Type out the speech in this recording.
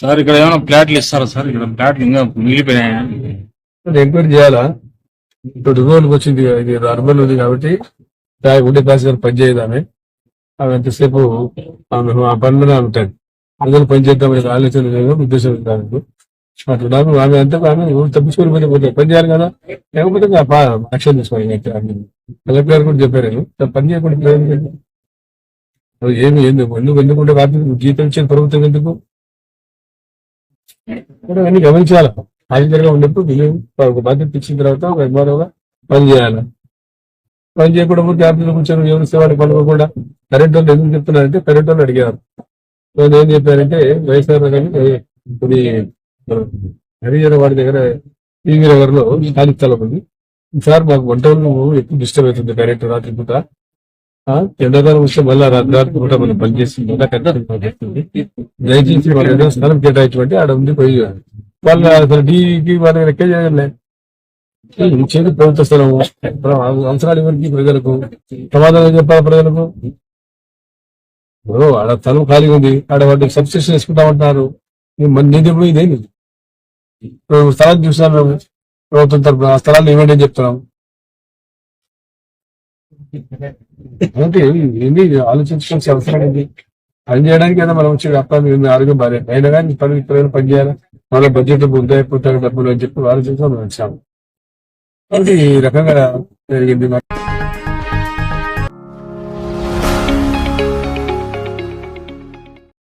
Sir ఇక్కడ ఏమైనా ప్లాట్లు ఇస్తారా సార్? ఇక్కడ ప్లాట్లు ఇంకా మిగిలిపోయినాయా? ఎంక్వైరీ చేయాలా? ఇప్పుడు రోజులకు వచ్చింది ఇది అర్బన్ ఉంది కాబట్టి దాని ఉండే ప్యాసింజర్ పని చేయదామే. అవి ఎంతసేపు ఆమె ఆ పనులు ఉంటాయి. అందరూ పని చేద్దామని ఆలోచన లేదు ఉద్దేశం లేదు దానికి. అట్లా ఆమె అంతా ఆమె తప్పించుకొని పోతే పని చేయాలి కదా. లేకపోతే యాక్షన్ తీసుకోవాలి కలెక్టర్ గారు కూడా చెప్పారు పని చేయకుండా ఏం ఏమి ఎందుకు ఎందుకు ఎందుకుంటే కాదు జీతం ఇచ్చిన ప్రభుత్వం ఎందుకు? కూడా అన్ని గమనించాలి. హాజరుగా ఉన్నప్పుడు బియ్యం ఒక బాధ్యత ఇచ్చిన తర్వాత ఒక ఎంఆర్ఓగా పని చేయాలి పని చేయకుండా క్యాబినెట్ ఆఫీసులో కూర్చొని ఎవరు వాడికి పనుకోకుండా కరెంట్ వాళ్ళు ఎందుకు చెప్తున్నారంటే కరెంట్ వాళ్ళు అడిగారు. వాళ్ళు ఏం చెప్పారంటే వైఎస్ఆర్ కానీ ఇది హరిజన వాడి దగ్గర టీవీ నగర్లో ఖాళీ స్థలం ఉంది. సార్ మాకు వంట వాళ్ళు ఎక్కువ డిస్టర్బ్ అవుతుంది కరెంట్ రాత్రి పూట ఎండాకాలం వస్తే మళ్ళీ రాత్రి కూడా మనం పనిచేసింది మళ్ళీ దయచేసి వాళ్ళు స్థలం కేటాయించమంటే ఆడ ఉంది పోయి వాళ్ళు అసలు డీకి వాళ్ళ లెక్క చేయలే. ఇచ్చేది ప్రభుత్వ స్థలం అవసరాలు ఎవరికి ప్రజలకు? సమాధానం చెప్పాలి ప్రజలకు? ఆడ స్థలం ఖాళీ ఉంది. ఆడ వాటికి సబ్స్టేషన్ వేసుకుంటామంటున్నారు. మన నిధి ఇప్పుడు స్థలాన్ని ఇప్పుడు మేము ప్రభుత్వం తరఫున ఆ స్థలాన్ని ఇవ్వండి అని చెప్తున్నాం. అంటే ఏంటి ఆలోచించుకోవాల్సిన అవసరం ఏంటి పని చేయడానికి ఏదో మనం వచ్చి వ్యాపారం ఆరోగ్యం భార్య అయినా కానీ పని ఇప్పుడైనా పని చేయాలి? మన బడ్జెట్ బుద్ధి అయిపోతాయి డబ్బులు అని చెప్పి ఆలోచించుకొని మనం వచ్చాము ఈ రకంగా జరిగింది